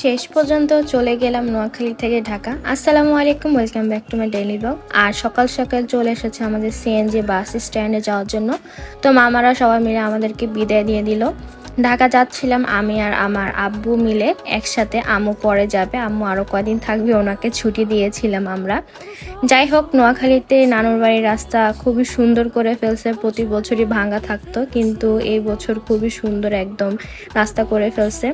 শেষ পর্যন্ত চলে গেলাম নোয়াখালী থেকে ঢাকা। আসসালামু আলাইকুম welcome back to my daily blog আর সকাল সকাল চলে এসেছে আমাদের সিএনজি বাস স্ট্যান্ডে যাওয়ার জন্য। তো মামারা সবাই মিলে আমাদেরকে বিদায় দিয়ে দিল। ঢাকা যাচ্ছিলাম, আমি আর আমার আব্বু মিলে একসাথে আম্মু পরে যাবে, আম্মু আরও কদিন থাকবে, ওনাকে ছুটি দিয়েছিলাম আমরা। যাই হোক, নোয়াখালীতে নানুর বাড়ির রাস্তা খুবই সুন্দর করে ফেলছে, প্রতি বছরই ভাঙা থাকতো, কিন্তু এই বছর খুবই সুন্দর একদম রাস্তা করে ফেলছে।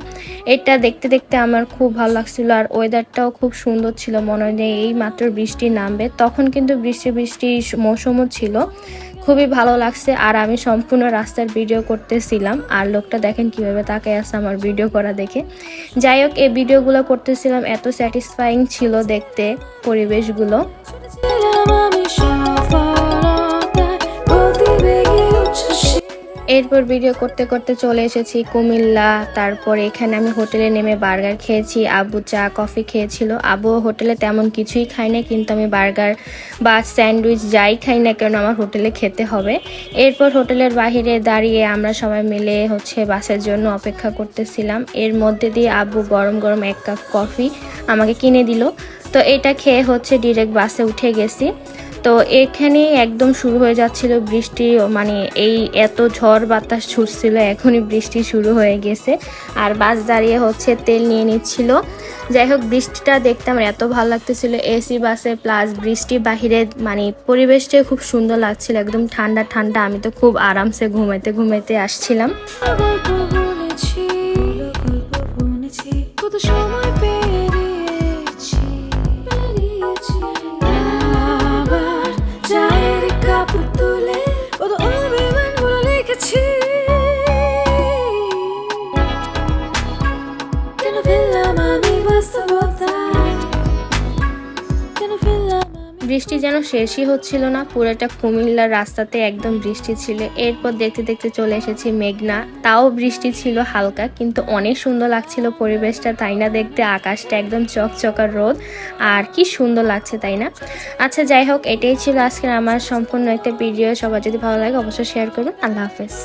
এটা দেখতে দেখতে আমার খুব ভালো লাগছিল, আর ওয়েদারটাও খুব সুন্দর ছিল, মনে হয় এই মাত্র বৃষ্টি নামবে। তখন কিন্তু বৃষ্টি বৃষ্টি, মৌসুমও ছিল। খুবই ভালো লাগছে আর আমি সম্পূর্ণ রাস্তার ভিডিও করতেছিলাম। আর লোকটা দেখেন কীভাবে তাকে আসছে আমার ভিডিও করা দেখে। যাই হোক, এই ভিডিওগুলো করতেছিলাম, এত স্যাটিসফাইং ছিল দেখতে পরিবেশগুলো। এরপর ভিডিও করতে করতে চলে এসেছি কুমিল্লা। তারপর এখানে আমি হোটেলে নেমে বার্গার খেয়েছি, আবু চা, কফি খেয়েছিল। আবু হোটেলে তেমন কিছুই খাই না কিন্তু আমি বার্গার বা স্যান্ডউইচ যাই খাই না কেন আমার হোটেলে খেতে হবে। এরপর হোটেলের বাইরে দাঁড়িয়ে আমরা সবাই মিলে হচ্ছে বাসের জন্য অপেক্ষা করতেছিলাম। এর মধ্যে দিয়ে আবু গরম গরম এক কাপ কফি আমাকে কিনে দিল। তো এটা খেয়ে হচ্ছে ডিরেক্ট বাসে উঠে গেছি। তো এখানে একদম শুরু হয়ে যাচ্ছিল বৃষ্টি মানে এই এত ঝড় বাতাস ছুটছিল, এখনই বৃষ্টি শুরু হয়ে গেছে। আর বাস দাঁড়িয়ে হচ্ছে তেল নিয়ে নিচ্ছিল। যাই হোক, বৃষ্টিটা দেখতে আমার এত ভালো লাগতেছিল। এসি বাসে প্লাস বৃষ্টি বাহিরে মানে পরিবেশটা খুব সুন্দর লাগছিল, একদম ঠান্ডা ঠান্ডা। আমি তো খুব আরামসে ঘুমাইতে ঘুমাইতে আসছিলাম। কত সময় ချီကျွန်တော်ပြန်လာမှာမိဘဆို বৃষ্টি যেন শেষই হচ্ছিল না। পুরোটা কুমিল্লার রাস্তাতে একদম বৃষ্টি ছিল। এরপর দেখতে দেখতে চলে এসেছি মেঘনা। তাও বৃষ্টি ছিল হালকা, কিন্তু অনেক সুন্দর লাগছিল পরিবেশটা, তাই না? দেখতে আকাশটা একদম চকচকার রোদ। আর কি সুন্দর লাগছে, তাই না? আচ্ছা যাই হোক, এটাই ছিল আজকের আমার সম্পূর্ণ একটা ভিডিও। সবার যদি ভালো লাগে, অবশ্যই শেয়ার করুন। আল্লাহ হাফেজ।